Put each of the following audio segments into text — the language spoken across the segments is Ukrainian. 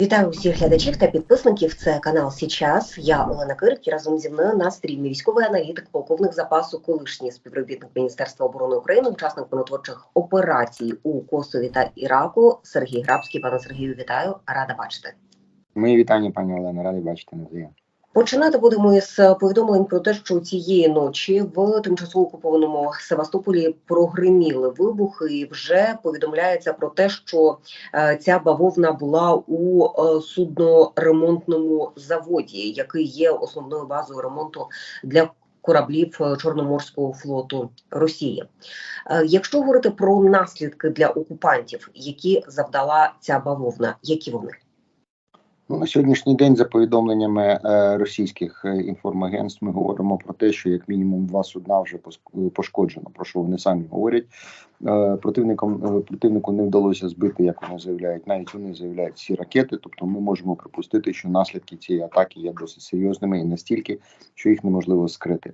Вітаю усіх глядачів та підписників. Це канал Січас. Я Олена Кирик і разом зі мною на стрімі військовий аналітик, полковник запасу, колишній співробітник Міністерства оборони України, учасник понотворчих операцій у Косові та Іраку. Сергій Грабський. Пане Сергію, вітаю, рада бачити. Мої вітання, пані Олена, радий бачити навзаєм. Починати будемо із повідомлень про те, що цієї ночі в тимчасово окупованому Севастополі прогриміли вибухи, і вже повідомляється про те, що е, ця бавовна була у е, судноремонтному заводі, який є основною базою ремонту для кораблів е, Чорноморського флоту Росії. Е, Якщо говорити про наслідки для окупантів, які завдала ця бавовна, які вони? Ну, на сьогоднішній день, за повідомленнями е, російських е, інформагентств, ми говоримо про те, що як мінімум два судна вже пос- пошкоджено. Про що вони самі говорять. Е, противникам е, противнику не вдалося збити, як вони заявляють. Навіть вони заявляють ці ракети. Тобто, ми можемо припустити, що наслідки цієї атаки є досить серйозними і настільки, що їх неможливо скрити.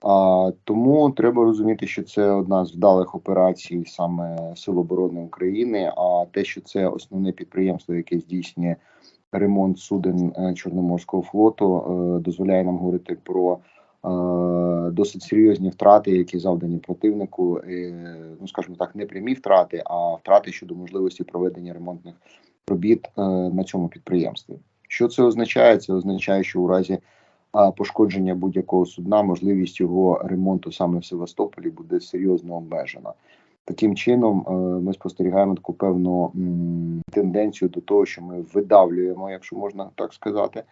А, тому треба розуміти, що це одна з вдалих операцій саме Сил оборони України. А те, що це основне підприємство, яке здійснює ремонт суден е, Чорноморського флоту, е, дозволяє нам говорити про е, досить серйозні втрати, які завдані противнику. Ну скажімо так, не прямі втрати, а втрати щодо можливості проведення ремонтних робіт на цьому підприємстві. Що це означає? Це означає, що у разі пошкодження будь-якого судна, можливість його ремонту саме в Севастополі буде серйозно обмежена. Таким чином, е, ми спостерігаємо таку певну тенденцію до того, що ми видавлюємо, якщо можна так сказати,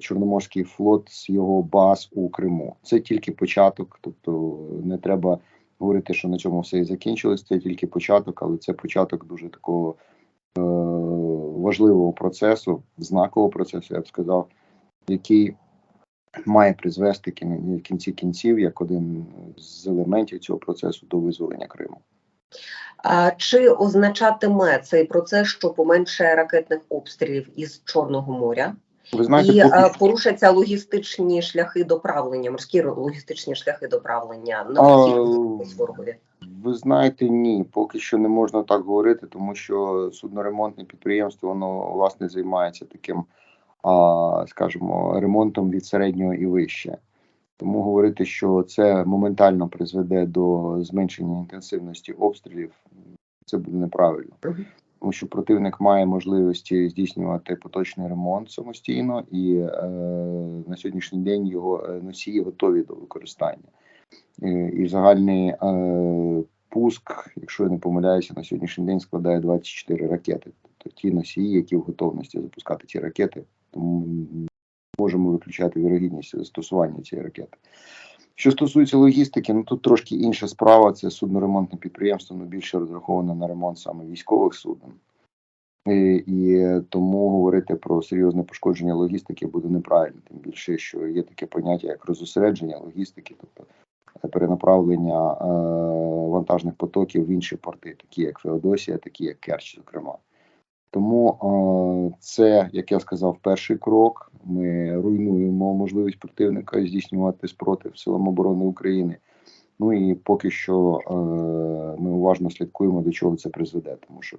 Чорноморський флот з його баз у Криму. Це тільки початок, тобто не треба говорити, що на цьому все і закінчилось. Це тільки початок, але це початок дуже такого е, важливого процесу, знакового процесу, я б сказав який має призвести в кінці кінців як один з елементів цього процесу до визволення Криму. А Чи означатиме цей процес, що поменше ракетних обстрілів із Чорного моря Ви знаєте, і поки е, порушаться логістичні шляхи доправлення, морські логістичні шляхи доправлення на ворогові? ви знаєте, ні, поки що не можна так говорити, тому що судноремонтне підприємство воно власне займається таким, скажімо, ремонтом від середнього і вище. Тому говорити, що це моментально призведе до зменшення інтенсивності обстрілів, це буде неправильно. Тому що противник має можливості здійснювати поточний ремонт самостійно, і е, на сьогоднішній день його е, носії готові до використання. Е, і загальний е, пуск, якщо я не помиляюся, на сьогоднішній день складає 24 ракети. Тобто ті носії, які в готовності запускати ці ракети, тому можемо виключати вірогідність застосування цієї ракети. Що стосується логістики, ну тут трошки інша справа. Це судноремонтне підприємство, ну більше розраховане на ремонт саме військових суден. І, і тому говорити про серйозне пошкодження логістики буде неправильно, тим більше, що є таке поняття як розосередження логістики, тобто е, перенаправлення е, вантажних потоків в інші порти, такі як Феодосія, такі як Керч, зокрема. Тому це, як я сказав, перший крок. Ми руйнуємо можливість противника здійснювати спротив силам оборони України. Ну і поки що е, ми уважно слідкуємо, до чого це призведе, тому що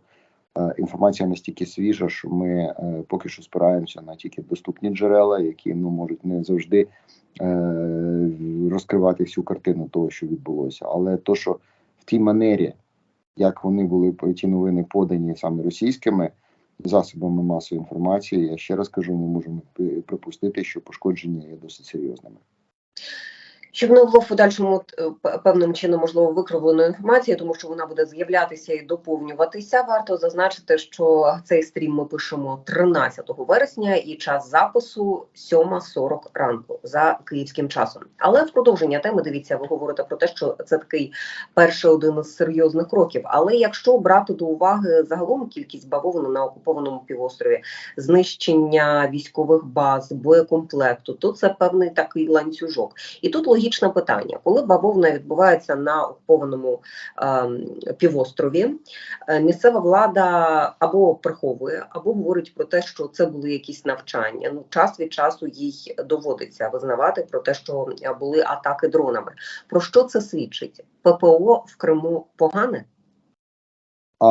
е, інформація настільки свіжа, що ми е, поки що спираємося на тільки доступні джерела, які ну можуть не завжди розкривати всю картину того, що відбулося. Але то, що в тій манері, як вони були ті новини подані саме російськими засобами масової інформації, я ще раз кажу, ми можемо припустити, що пошкодження є досить серйозними. Щоб не було в подальшому е, певним чином можливо викривленої інформації, тому що вона буде з'являтися і доповнюватися. Варто зазначити, що цей стрім ми пишемо 13 вересня, і час запису 7.40 ранку за київським часом. Але в продовження теми дивіться, ви говорите про те, що це такий перший один із серйозних кроків. Але якщо брати до уваги загалом кількість бавовни на окупованому півострові, знищення військових баз, боєкомплекту, то це певний такий ланцюжок. І тут логічне питання: коли бавовна відбувається на окупованому ем, півострові, е, місцева влада або приховує, або говорить про те, що це були якісь навчання. Ну, час від часу їй доводиться визнавати про те, що були атаки дронами. Про що це свідчить? ППО в Криму погане? А,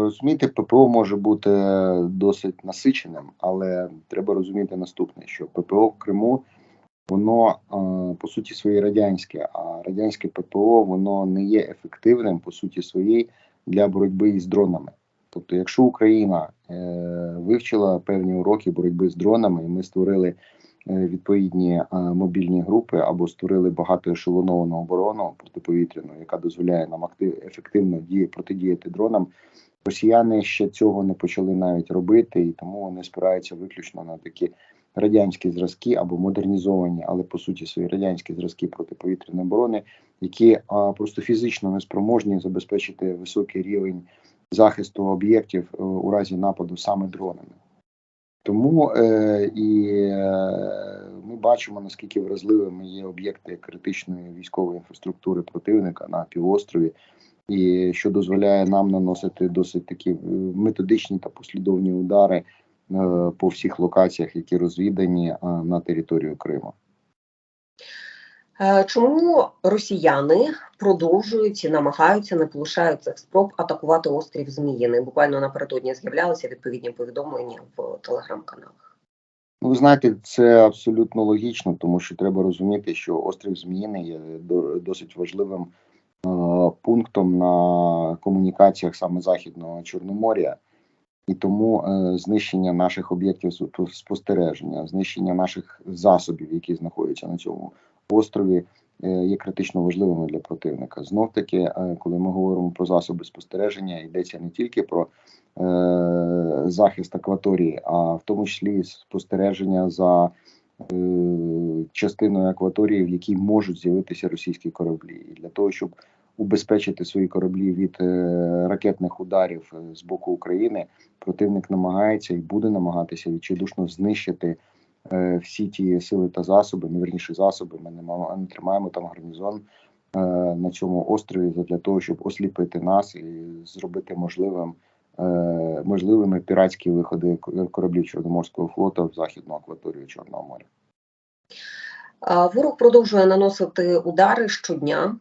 розумієте, ППО може бути досить насиченим, але треба розуміти наступне: що ППО в Криму воно е, по суті своєї радянське, а радянське ППО воно не є ефективним по суті своєї для боротьби із дронами. Тобто, якщо Україна е, вивчила певні уроки боротьби з дронами, і ми створили е, відповідні мобільні групи або створили багатоешелоновану оборону протиповітряну, яка дозволяє нам актив, ефективно діє, протидіяти дронам. Росіяни ще цього не почали навіть робити, і тому вони спираються виключно на такі радянські зразки або модернізовані, але по суті свої радянські зразки протиповітряної оборони, які а, просто фізично неспроможні забезпечити високий рівень захисту об'єктів е, у разі нападу саме дронами. Тому е, і е, ми бачимо наскільки вразливими є об'єкти критичної військової інфраструктури противника на півострові, і що дозволяє нам наносити досить такі е, методичні та послідовні удари по всіх локаціях, які розвідані е, на територію Криму. Е, Чому росіяни продовжують і намагаються, не полишають цих спроб атакувати острів Зміїний? Буквально напередодні з'являлися відповідні повідомлення в телеграм-каналах. Ну, ви знаєте, це абсолютно логічно, тому що треба розуміти, що острів Зміїний є досить важливим е, пунктом на комунікаціях саме Західного Чорномор'я, і тому е, знищення наших об'єктів спо- спостереження, знищення наших засобів, які знаходяться на цьому острові, е, є критично важливими для противника. Знов таки, е, коли ми говоримо про засоби спостереження, йдеться не тільки про е, захист акваторії, а в тому числі спостереження за е, частиною акваторії, в якій можуть з'явитися російські кораблі, і для того, щоб убезпечити свої кораблі від е, ракетних ударів е, з боку України, противник намагається і буде намагатися відчайдушно знищити е, всі ті сили та засоби, ну, вірніше засоби. Ми не не тримаємо там гарнізон на цьому острові для того, щоб осліпити нас і зробити можливим. Можливими піратські виходи кораблів Чорноморського флоту в західну акваторію Чорного моря. Ворог продовжує наносити удари щодня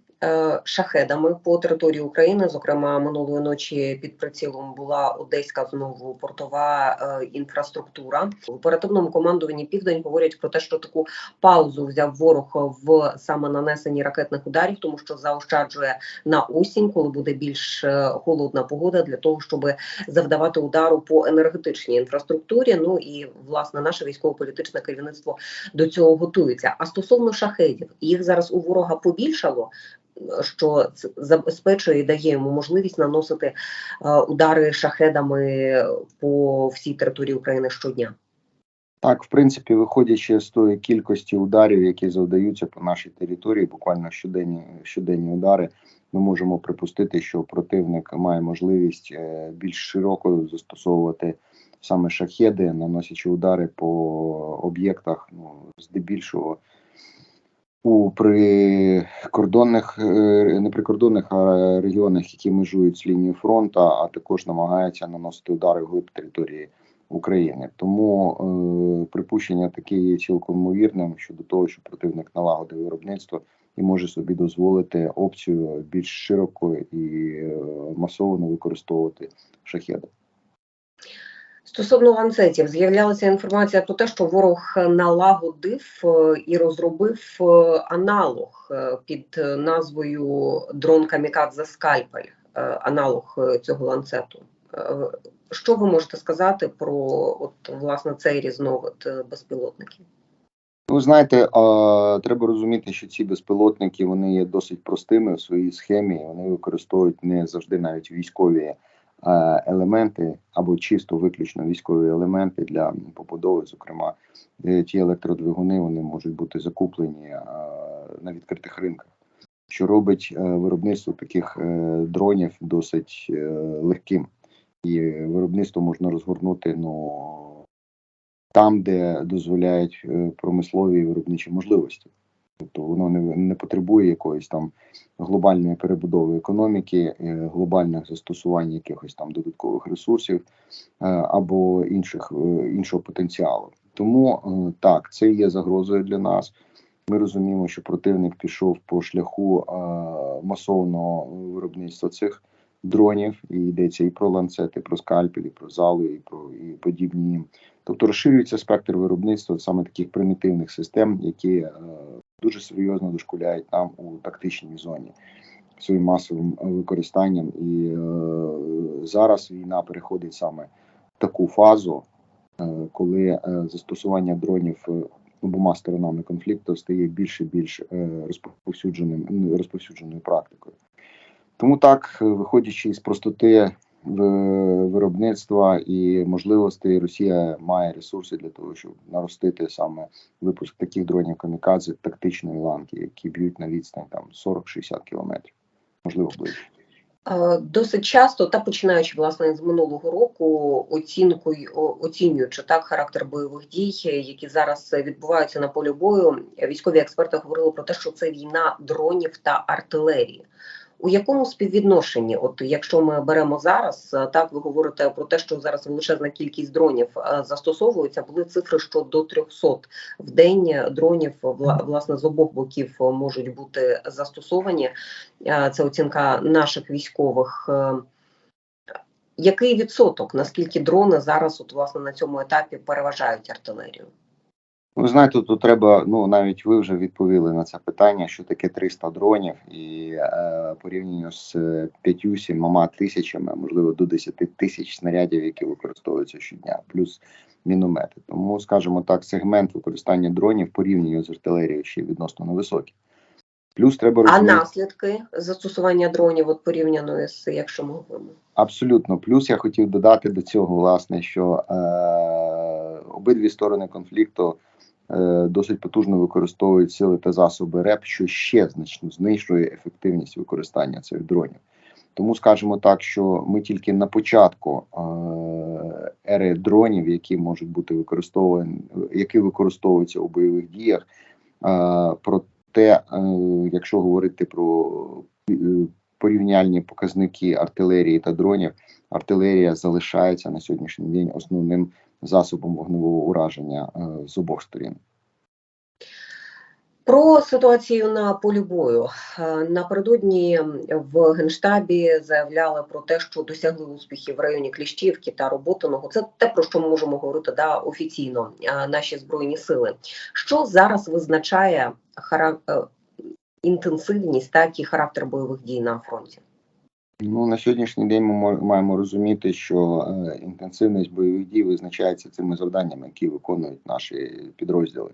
шахедами по території України. Зокрема, минулої ночі під прицілом була одеська знову портова е, інфраструктура. В оперативному командуванні Південь говорять про те, що таку паузу взяв ворог в саме нанесенні ракетних ударів, тому що заощаджує на осінь, коли буде більш е, холодна погода, для того, щоб завдавати удару по енергетичній інфраструктурі. Ну і власне наше військово-політичне керівництво до цього готується. А стосовно шахедів, їх зараз у ворога побільшало. Що забезпечує і дає йому можливість наносити е, удари шахедами по всій території України щодня. Так, в принципі, виходячи з тої кількості ударів, які завдаються по нашій території, буквально щоденні щоденні удари, ми можемо припустити, що противник має можливість е, більш широко застосовувати саме шахеди, наносячи удари по об'єктах, ну здебільшого у прикордонних, е, не прикордонних, а регіонах, які межують з лінією фронту, а також намагаються наносити удари вглиб території України. Тому е, припущення таке є цілком ймовірним щодо того, що противник налагодив виробництво і може собі дозволити опцію більш широко і е, масово використовувати шахеди. Стосовно ланцетів, з'являлася інформація про те, що ворог налагодив е, і розробив е, аналог е, під назвою дрон Камікадзе Скальпель, аналог цього ланцету. Що ви можете сказати про от власне цей різновид безпілотників? Ви знаєте, треба розуміти, що ці безпілотники вони є досить простими в своїй схемі. Вони використовують не завжди навіть військові елементи або чисто виключно військові елементи для побудови. Зокрема, е, ті електродвигуни вони можуть бути закуплені е, на відкритих ринках, що робить е, виробництво таких е, дронів досить е, легким, і виробництво можна розгорнути ну там, де дозволяють е, промислові виробничі можливості. Тобто воно не, не потребує якоїсь там глобальної перебудови економіки, е, глобальних застосувань якихось там додаткових ресурсів е, або інших, е, іншого потенціалу. Тому так, це є загрозою для нас. Ми розуміємо, що противник пішов по шляху масовного виробництва цих дронів, і йдеться і про ланцети, і про скальпелі, і про зали, і про і подібні. Тобто розширюється спектр виробництва саме таких примітивних систем, які дуже серйозно дошкуляють нам у тактичній зоні своїм масовим е, використанням. І е, зараз війна переходить саме в таку фазу, е, коли е, застосування дронів е, обома сторонами конфлікту стає більше і більш е, розповсюдженим розповсюдженою практикою. Тому так, е, виходячи з простоти виробництва і можливостей, Росія має ресурси для того, щоб наростити саме випуск таких дронів камікадзе тактичної ланки, які б'ють на відстань там 40-60 кілометрів, можливо ближче. Е, Досить часто, та починаючи власне з минулого року, оцінкою оцінюючи так характер бойових дій, які зараз відбуваються на полі бою, військові експерти говорили про те, що це війна дронів та артилерії. У якому співвідношенні, от якщо ми беремо зараз, е, так ви говорите про те, що зараз величезна кількість дронів е, застосовується, були цифри, що до 300 в день дронів вла- власне з обох боків е, можуть бути застосовані. Це оцінка наших військових. Який відсоток, наскільки дрони зараз, от власне на цьому етапі переважають артилерію? Ви знаєте, тут треба, ну навіть ви вже відповіли на це питання, що таке 300 дронів, і е, порівняно з 5-7 тисячами, можливо, до 10 тисяч снарядів, які використовуються щодня, плюс міномети. Тому, скажімо так, сегмент використання дронів порівняно з артилерією ще відносно невисокий. Плюс треба А наслідки застосування дронів, от порівняно з якщо ми говоримо? Абсолютно. Плюс я хотів додати до цього, власне, що е, обидві сторони конфлікту е, досить потужно використовують сили та засоби РЕП, що ще значно знижує ефективність використання цих дронів. Тому скажемо так, що ми тільки на початку е, ери дронів, які можуть бути використовані, які використовуються у бойових діях. Е, проте, е, якщо говорити про е, порівняльні показники артилерії та дронів, артилерія залишається на сьогоднішній день основним засобом вогневого ураження е, з обох сторін. Про ситуацію на полі бою Е, напередодні в генштабі заявляли про те, що досягли успіхів в районі Кліщівки та Роботиного. Це те про що ми можемо говорити да офіційно. е, Наші збройні сили. Що зараз визначає хара... е, інтенсивність, так і характер бойових дій на фронті? Ну на сьогоднішній день ми мо- маємо розуміти, що е, інтенсивність бойових дій визначається цими завданнями, які виконують наші підрозділи.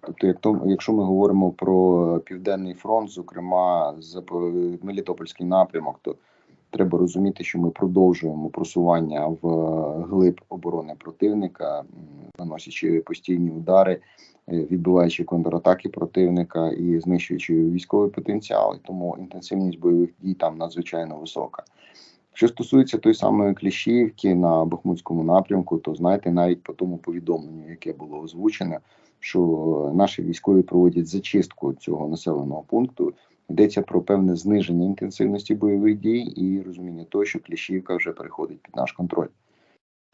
Тобто, як то, якщо ми говоримо про південний фронт, зокрема Запо- Мелітопольський напрямок, то треба розуміти, що ми продовжуємо просування в глиб оборони противника, наносячи постійні удари, е, відбиваючи контратаки противника і знищуючи військовий потенціал. Тому інтенсивність бойових дій там надзвичайно висока. Що стосується той самої Кліщівки на Бахмутському напрямку, то знаєте, навіть по тому повідомленню, яке було озвучене, що наші військові проводять зачистку цього населеного пункту. Йдеться про певне зниження інтенсивності бойових дій і розуміння того, що Кліщівка вже переходить під наш контроль.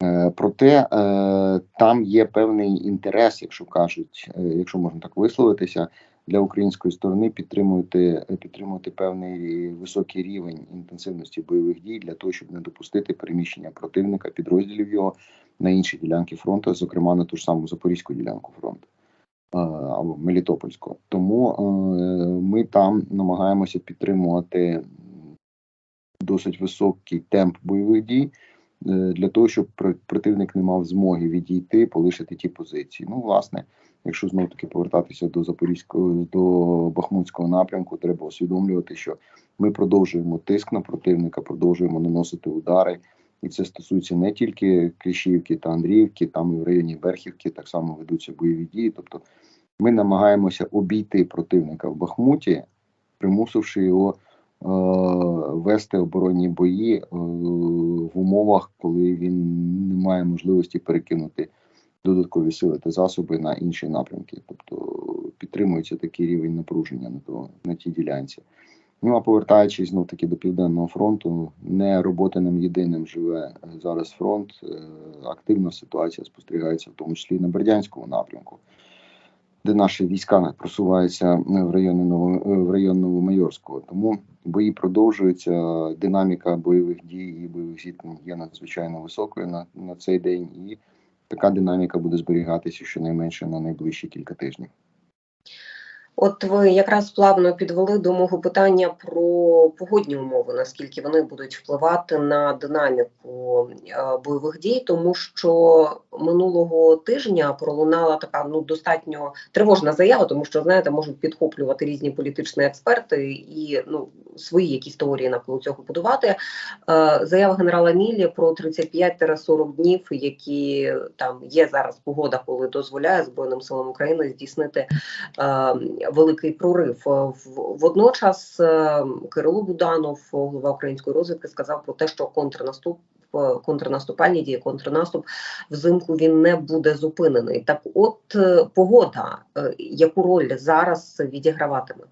Е, Проте е, там є певний інтерес, якщо кажуть, е, якщо можна так висловитися, для української сторони підтримувати, підтримувати певний високий рівень інтенсивності бойових дій для того, щоб не допустити переміщення противника, підрозділів його на інші ділянки фронту, зокрема на ту ж саму Запорізьку ділянку фронту або Мелітопольську. Тому е, ми там намагаємося підтримувати досить високий темп бойових дій е, для того, щоб пр- противник не мав змоги відійти, полишити ті позиції. Ну, власне, якщо знов таки повертатися до Запорізького до Бахмутського напрямку, треба усвідомлювати, що ми продовжуємо тиск на противника, продовжуємо наносити удари. І це стосується не тільки Кліщівки та Андріївки, там і в районі Берхівки так само ведуться бойові дії. Тобто ми намагаємося обійти противника в Бахмуті, примусивши його е, вести оборонні бої е, в умовах, коли він не має можливості перекинути додаткові сили та засоби на інші напрямки. Тобто підтримується такий рівень напруження на, то, на тій ділянці. Ну а повертаючись знов таки до південного фронту, не роботаним єдиним живе е, зараз фронт. Е, Активна ситуація спостерігається, в тому числі і на Бердянському напрямку. де наші війська просуваються в районі в район Новомайорського. Тому бої продовжуються. Динаміка бойових дій і бойових зіткнень є надзвичайно високою на, на цей день, і така динаміка буде зберігатися щонайменше на найближчі кілька тижнів. От ви якраз плавно підвели до мого питання про погодні умови, наскільки вони будуть впливати на динаміку е, бойових дій, тому що минулого тижня пролунала така ну достатньо тривожна заява, тому що знаєте, можуть підхоплювати різні політичні експерти і ну свої якісь теорії навколо цього будувати. Е, Заява генерала Міллі про 35-40 днів, які там є зараз погода, коли дозволяє Збройним силам України здійснити. е, великий прорив. Е, Водночас Кирило Буданов, голова української розвідки, сказав про те, що контрнаступ. Контрнаступальні дії, контрнаступ взимку він не буде зупинений. Так, от погода, яку роль зараз відіграватиме?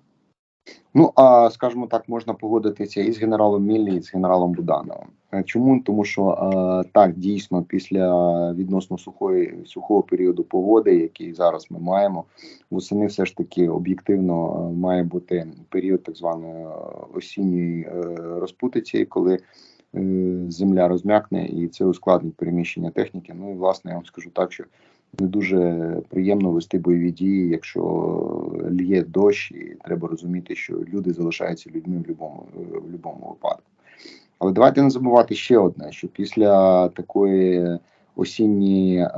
Ну а скажімо так, можна погодитися і з генералом Міллі, і з генералом Будановим. Е, Чому? Тому що е, так дійсно після відносно сухої сухого періоду погоди, який зараз ми маємо, восени все ж таки об'єктивно е, має бути період так званої осінньої розпутиці, коли земля розм'якне і це ускладнить переміщення техніки. Ну і власне я вам скажу так, що не дуже приємно вести бойові дії, якщо лє дощ, і треба розуміти, що люди залишаються людьми в будь-якому в будь-якому випадку. Але давайте не забувати ще одне: що після такої осінньої е,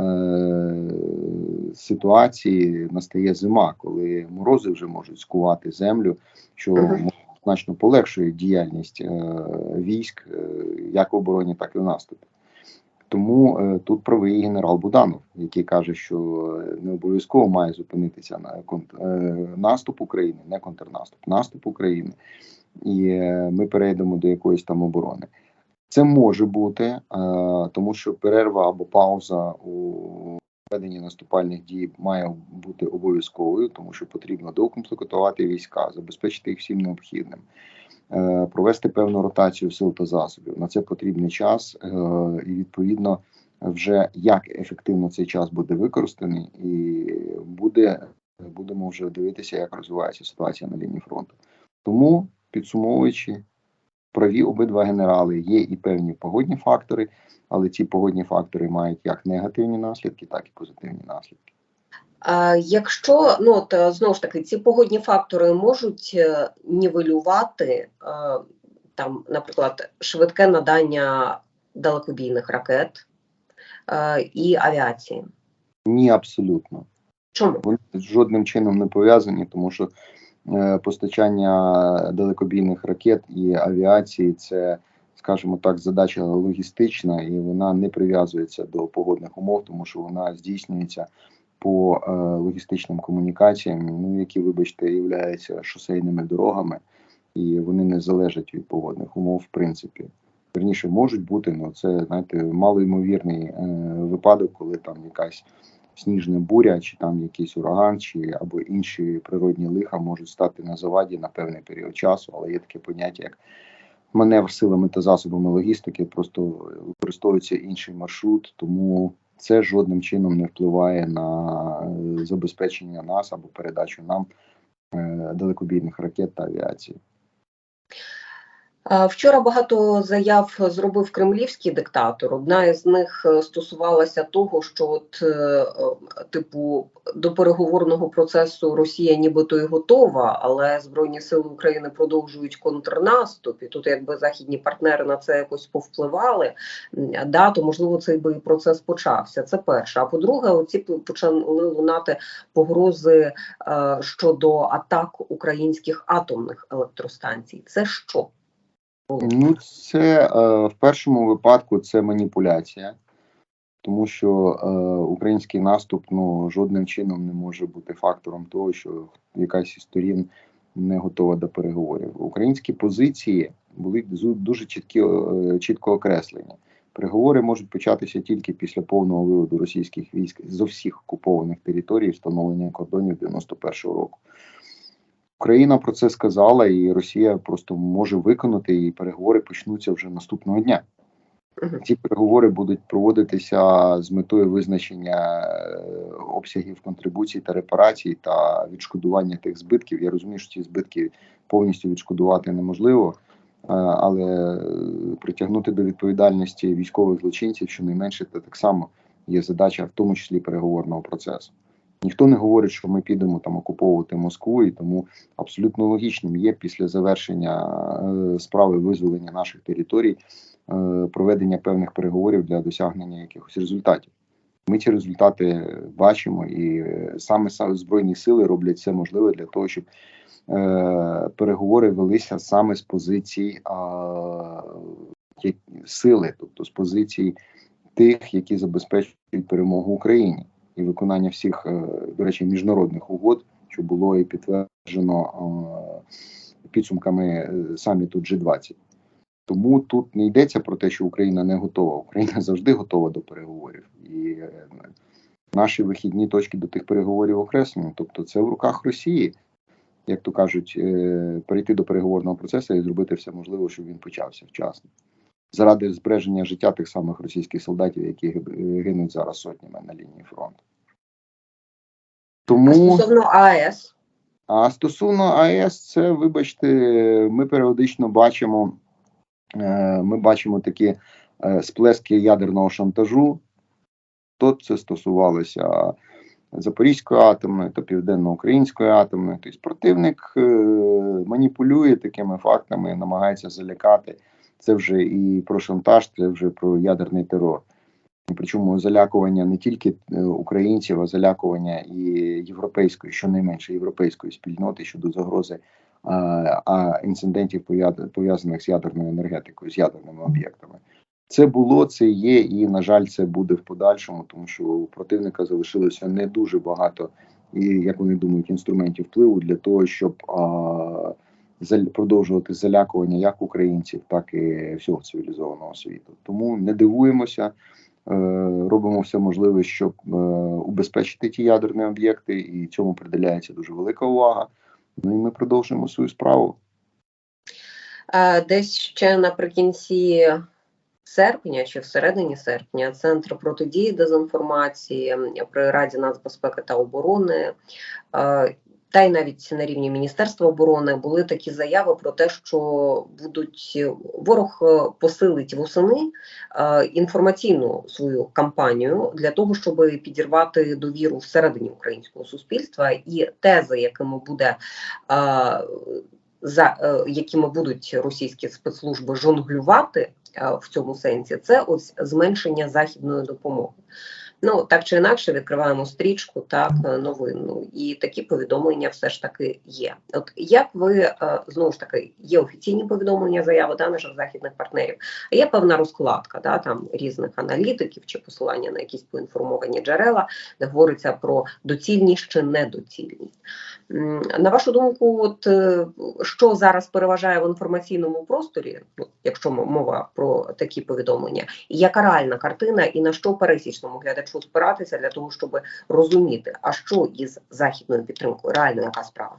ситуації настає зима, коли морози вже можуть скувати землю, що Мгм. значно полегшує діяльність е, військ е, як в обороні, так і в наступі. Тому е, тут правий генерал Буданов, який каже, що не обов'язково має зупинитися на е, наступ України, не контрнаступ, наступ України, і е, ми перейдемо до якоїсь там оборони. Це може бути, е, тому що перерва або пауза у веденні наступальних дій має бути обов'язковою, тому що потрібно доукомплектувати війська, забезпечити їх всім необхідним. Е, Провести певну ротацію сил та засобів на це потрібний час, е, і відповідно вже як ефективно цей час буде використаний, і буде будемо вже дивитися, як розвивається ситуація на лінії фронту. Тому підсумовуючи, праві обидва генерали є і певні погодні фактори, але ці погодні фактори мають як негативні наслідки, так і позитивні наслідки. Якщо ну от е, знову ж таки ці погодні фактори можуть е, нівелювати е, там, наприклад, швидке надання далекобійних ракет і авіації. Ні, абсолютно. Чому? Вони жодним чином не пов'язані, тому що постачання далекобійних ракет і авіації це, скажімо так, задача логістична, і вона не прив'язується до погодних умов, тому що вона здійснюється по е, логістичним комунікаціям, ну які, вибачте, являються шосейними дорогами, і вони не залежать від погодних умов, в принципі. Верніше можуть бути, але це знаєте, малоймовірний е, випадок, коли там якась сніжна буря, чи там якийсь ураган, чи або інші природні лиха можуть стати на заваді на певний період часу, але є таке поняття, як маневр силами та засобами логістики, просто використовується інший маршрут, тому це жодним чином не впливає на е, забезпечення нас або передачу нам е, далекобійних ракет та авіації. Вчора багато заяв зробив кремлівський диктатор. Одна із них е, стосувалася того, що от е, е, типу до переговорного процесу Росія нібито і готова, але Збройні сили України продовжують контрнаступ. І тут, якби західні партнери на це якось повпливали, да, то можливо цей би процес почався. Це перше. А по-друге, оці почали лунати погрози щодо атак українських атомних електростанцій. Це що? Ну, це е, в першому випадку це маніпуляція, тому що е, український наступ ну, жодним чином не може бути фактором того, що якась із сторін не готова до переговорів. Українські позиції були дуже чіткі, е, чітко окреслені. Переговори можуть початися тільки після повного виводу російських військ з усіх окупованих територій, встановлення кордонів 91-го року. Україна про це сказала, і Росія просто може виконати, і переговори почнуться вже наступного дня. Ці переговори будуть проводитися з метою визначення е, обсягів контрибуцій та репарацій та відшкодування тих збитків. Я розумію, що ці збитки повністю відшкодувати неможливо, е, але е, притягнути до відповідальності військових злочинців, щонайменше, це так само є задача, в тому числі переговорного процесу. Ніхто не говорить, що ми підемо там окуповувати Москву, і тому абсолютно логічним є після завершення е, справи визволення наших територій е, проведення певних переговорів для досягнення якихось результатів. Ми ці результати бачимо, і е, саме збройні сили роблять все можливе для того, щоб е, переговори велися саме з позицій а, як- сили, тобто з позицій тих, які забезпечують перемогу Україні і виконання всіх, е, до речі, міжнародних угод, що було і підтверджено е, підсумками е, саміту G20. Тому тут не йдеться про те, що Україна не готова. Україна завжди готова до переговорів, і наші вихідні точки до тих переговорів окреслені. Тобто, це в руках Росії, як то кажуть, перейти до переговорного процесу і зробити все можливе, щоб він почався вчасно. Заради збереження життя тих самих російських солдатів, які гинуть зараз сотнями на лінії фронту. А Тому стосовно АЕС, а стосовно АЕС, це вибачте, ми періодично бачимо. е, Ми бачимо такі е, сплески ядерного шантажу. То це стосувалося Запорізької атомної та Південно-Української атомної. Тобто противник е, маніпулює такими фактами, намагається залякати. Це вже і про шантаж, це вже про ядерний терор. Причому залякування не тільки е, українців, а залякування і європейської, щонайменше європейської спільноти щодо загрози а, а інцидентів пов'язаних з ядерною енергетикою, з ядерними об'єктами. Це було, це є, і на жаль, це буде в подальшому, тому що у противника залишилося не дуже багато, і як вони думають, інструментів впливу для того, щоб а, продовжувати залякування як українців, так і всього цивілізованого світу. Тому не дивуємося, е, робимо все можливе, щоб е, убезпечити ті ядерні об'єкти, і цьому приділяється дуже велика увага. Ну і ми продовжуємо свою справу. е, десь ще наприкінці серпня чи всередині серпня Центр протидії дезінформації при Раді нацбезпеки та оборони. Е, Та й навіть на рівні Міністерства оборони були такі заяви про те, що будуть ворог е, посилить восени е, інформаційну свою кампанію для того, щоб підірвати довіру всередині українського суспільства, і тези, якими буде е, за е, якими будуть російські спецслужби жонглювати е, в цьому сенсі, це ось зменшення західної допомоги. Ну так чи інакше відкриваємо стрічку, так е, новину, і такі повідомлення все ж таки є. От як ви е, знову ж таки є офіційні повідомлення, заяви да, наших західних партнерів, а є певна розкладка, да там різних аналітиків чи посилання на якісь поінформовані джерела, де говориться про доцільність чи недоцільність. На вашу думку, от е, що зараз переважає в інформаційному просторі, ну, якщо мова про такі повідомлення, і яка реальна картина, і на що пересічному глядачу спиратися для того, щоб розуміти, а що із західною підтримкою, реально яка справа?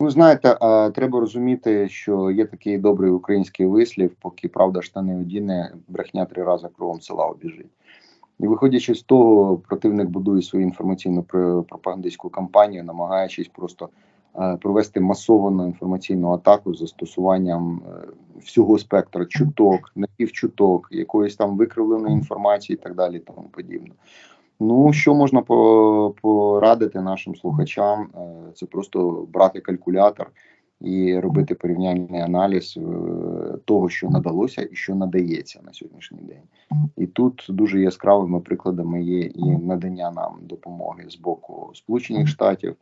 Ну, знаєте, треба розуміти, що є такий добрий український вислів, поки правда штани одіне, брехня три рази кругом села обіжить. І виходячи з того, противник будує свою інформаційну пр- пропагандистську кампанію, намагаючись просто провести масовану інформаційну атаку з застосуванням е, всього спектра чуток, напівчуток, якоїсь там викривленої інформації і так далі, і тому подібне. Ну, що можна порадити нашим слухачам? Е, Це просто брати калькулятор і робити порівняльний аналіз е, того, що надалося і що надається на сьогоднішній день. І тут дуже яскравими прикладами є і надання нам допомоги з боку Сполучених Штатів,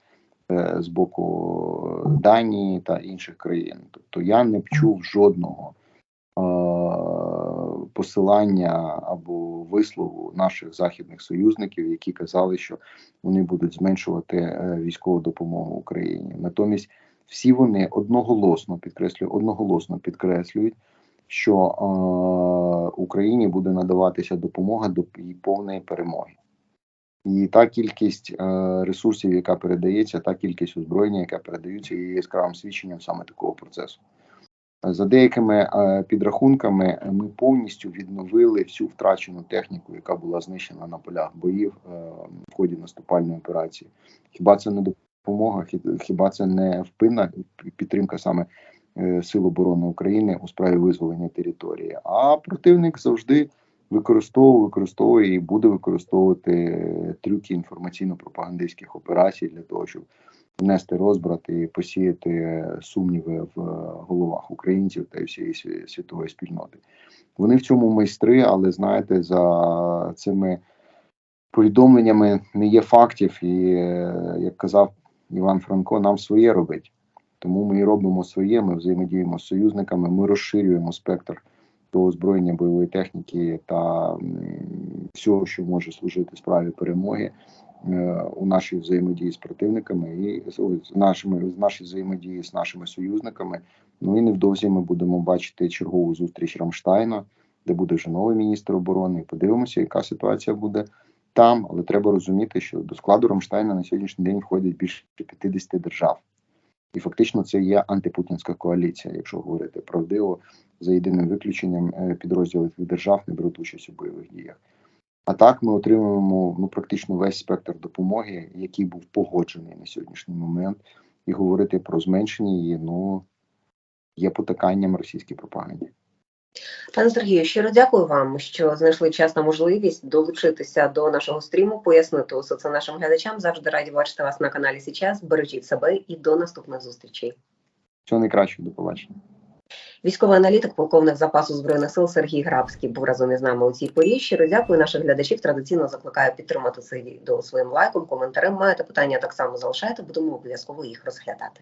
з боку Данії та інших країн. Тобто я не чув жодного е, посилання або вислову наших західних союзників, які казали, що вони будуть зменшувати е, військову допомогу Україні. Натомість всі вони одноголосно підкреслюю, одноголосно підкреслюють, що е, Україні буде надаватися допомога до її повної перемоги. І та кількість е, ресурсів, яка передається, та кількість озброєння, яка передаються, є яскравим свідченням саме такого процесу. За деякими е, підрахунками, ми повністю відновили всю втрачену техніку, яка була знищена на полях боїв е, в ході наступальної операції. Хіба це не допомога? Хіба це не впинна підтримка саме Сил оборони України у справі визволення території? А противник завжди використовував, використовує і буде використовувати трюки інформаційно-пропагандистських операцій для того, щоб внести розбрат і посіяти сумніви в головах українців та всієї світової спільноти. Вони в цьому майстри, але знаєте, за цими повідомленнями не є фактів, і як казав Іван Франко, нам своє робить. Тому ми і робимо своє, ми взаємодіємо з союзниками, ми розширюємо спектр того озброєння бойової техніки та всього, що може служити справі перемоги е, у нашій взаємодії з противниками і з нашими з нашій взаємодії з нашими союзниками. Ну і невдовзі ми будемо бачити чергову зустріч Рамштайна, де буде вже новий міністр оборони. І подивимося, яка ситуація буде там. Але треба розуміти, що до складу Рамштайна на сьогоднішній день входять більше 50 держав. І фактично це є антипутінська коаліція, якщо говорити правдиво, за єдиним виключенням е, підрозділи цих держав не беруть участь у бойових діях. А так ми отримуємо ну практично весь спектр допомоги, який був погоджений на сьогоднішній момент, і говорити про зменшення її ну є потаканням російській пропаганді. Пане Сергію, щиро дякую вам, що знайшли час на можливість долучитися до нашого стріму, пояснити усе це нашим глядачам. Завжди раді бачити вас на каналі Січас. Бережіть себе і до наступних зустрічей. Всього найкращого, до побачення. Військовий аналітик, полковник запасу збройних сил Сергій Грабський був разом із нами у цій порі. Щиро дякую наших глядачів. Традиційно закликаю підтримати це відео своїм лайком, коментарем. Маєте питання так само залишайте, будемо обов'язково їх розглядати.